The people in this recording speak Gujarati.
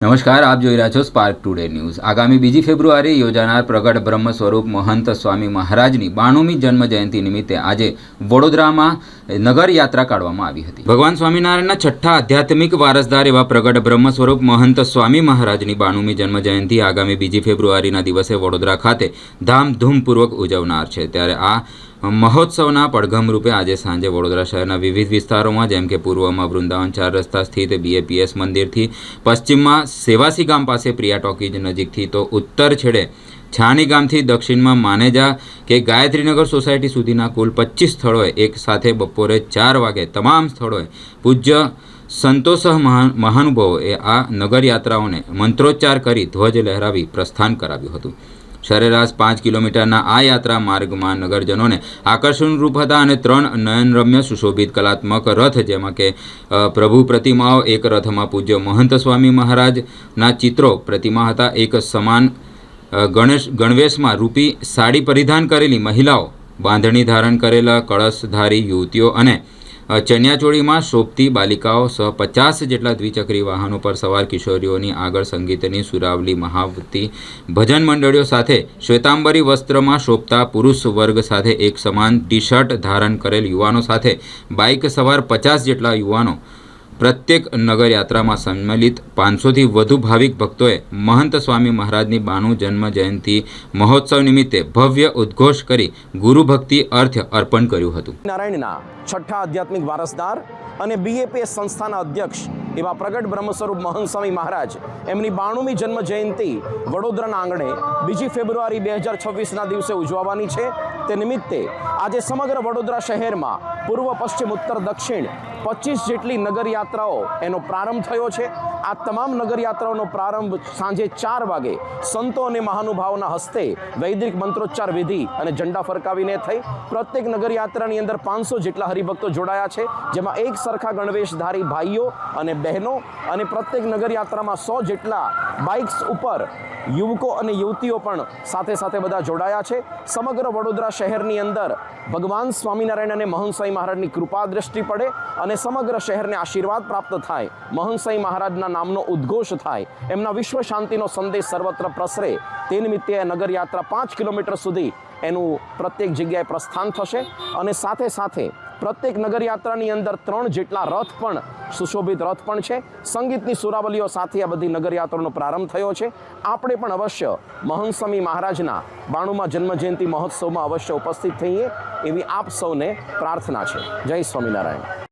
નમસ્કાર, આપ જોઈ રહ્યા છો સ્પાર્ક ટુડે ન્યૂઝ આગામી બીજી ફેબ્રુઆરી યોજાનાર પ્રગટ બ્રહ્મ સ્વરૂપ મહંત સ્વામી મહારાજની બાણુમી જન્મ જયંતિ નિમિત્તે આજે વડોદરામાં નગર યાત્રા કાઢવામાં આવી હતી. ભગવાન સ્વામિનારાયણના છઠ્ઠા આધ્યાત્મિક વારસદાર એવા પ્રગટ બ્રહ્મ સ્વરૂપ મહંત સ્વામી મહારાજની બાણુમી જન્મ જયંતિ આગામી બીજી ફેબ્રુઆરીના દિવસે વડોદરા ખાતે ધામધૂમપૂર્વક ઉજવનાર છે. ત્યારે આ મહોત્સવના પડઘમ રૂપે આજે સાંજે વડોદરા શહેરના વિવિધ વિસ્તારોમાં, જેમ કે પૂર્વમાં વૃંદાવન ચાર રસ્તા સ્થિત બીએપીએસ મંદિરથી પશ્ચિમમાં સેવાસી ગામ પાસે પ્રિયા ટોકીજ નજીકથી, તો ઉત્તર છેડે છાણી ગામથી દક્ષિણમાં માનેજા કે ગાયત્રીનગર સોસાયટી સુધીના કુલ પચીસ સ્થળોએ એક સાથે બપોરે ચાર વાગે તમામ સ્થળોએ પૂજ્ય સંતોષ મહાન મહાનુભાવોએ આ નગરયાત્રાઓને મંત્રોચ્ચાર કરી ધ્વજ લહેરાવી પ્રસ્થાન કરાવ્યું હતું. સરેરાશ પાંચ કિલોમીટરના આ યાત્રા માર્ગમાં નગરજનોને આકર્ષણરૂપ હતા અને ત્રણ નયનરમ્ય સુશોભિત કલાત્મક રથ, જેમાં કે પ્રભુ પ્રતિમાઓ, એક રથમાં પૂજ્ય મહંત સ્વામી મહારાજના ચિત્રો, પ્રતિમા હતા, એક સમાન ગણેશ, ગણવેશમાં રૂપી સાડી પરિધાન કરેલી મહિલાઓ, બાંધણી ધારણ કરેલા કળશધારી યુવતીઓ અને ચણિયાચોળીમાં શોભતી બાલિકાઓ સહ પચાસ જેટલા દ્વિચક્રી વાહનો પર સવાર કિશોરીઓની આગળ સંગીતની સુરાવલી મહાવતી ભજન મંડળીઓ સાથે શ્વેતાંબરી વસ્ત્રમાં શોભતા પુરુષ વર્ગ સાથે એક સમાન ટી શર્ટ ધારણ કરેલ યુવાનો સાથે બાઇક સવાર પચાસ જેટલા યુવાનો પ્રત્યેક નગરયાત્રામાં સંમેલિત પાંચસોથી વધુ ભાવિક ભક્તોએ મહંત સ્વામી મહારાજની બાણું જન્મ જયંતિ મહોત્સવ નિમિત્તે ભવ્ય ઉદ્ઘોષ કરી ગુરુભક્તિ અર્થ અર્પણ કર્યું હતું. નારાયણના છઠ્ઠા આધ્યાત્મિક વારસદાર અને બીએપીએસ સંસ્થાના અધ્યક્ષ એવા પ્રગટ બ્રહ્મ સ્વરૂપ મહંત સ્વામી મહારાજ એમની બાણુમી જન્મ જયંતિ વડોદરાના આંગણે બીજી ફેબ્રુઆરી બે હજાર છવ્વીસના દિવસે ઉજવવાની છે. તે નિમિત્તે આજે સમગ્ર વડોદરા શહેરમાં પૂર્વ, પશ્ચિમ, ઉત્તર, દક્ષિણ પચીસ જેટલી નગરયાત્રાઓ એનો પ્રારંભ થયો છે. આ તમામ નગરયાત્રાઓનો પ્રારંભ સાંજે ચાર વાગે સંતો અને મહાનુભાવોના હસ્તે વૈદિક મંત્રોચ્ચાર વિધિ અને ઝંડા ફરકાવીને થઈ. પ્રત્યેક નગરયાત્રાની અંદર પાંચસો જેટલા હરિભક્તો જોડાયા છે, જેમાં એક સરખા ગણવેશધારી ભાઈઓ અને બહેનો અને પ્રત્યેક નગરયાત્રામાં સો જેટલા બાઇક્સ ઉપર યુવકો અને યુવતીઓ પણ સાથે સાથે બધા જોડાયા છે. સમગ્ર વડોદરા શહેરની અંદર ભગવાન સ્વામિનારાયણ અને મહંસાઈ મહારાજની કૃપા દ્રષ્ટિ પડે અને સમગ્ર શહેરને આશીર્વાદ પ્રાપ્ત થાય. મહંસાઈ મહારાજના નામનો ઉદ્ઘોષ થાય. એમના વિશ્વ શાંતિનો સંદેશ સર્વત્ર પ્રસરે. તે નિમિત્તે નગરયાત્રા પાંચ કિલોમીટર સુધી એનું પ્રત્યેક જગ્યાએ પ્રસ્થાન થશે અને સાથે સાથે પ્રત્યેક નગરયાત્રાની અંદર ત્રણ જેટલા રથ પણ, સુશોભિત રથ પણ છે. સંગીતની સુરાવલીઓ સાથે આ બધી નગરયાત્રાનો પ્રારંભ થયો છે. આપણે પણ અવશ્ય મહંસમી મહારાજના બાણુમાં જન્મજયંતિ મહોત્સવમાં અવશ્ય ઉપસ્થિત થઈએ એવી આપ સૌને પ્રાર્થના છે. જય સ્વામિનારાયણ.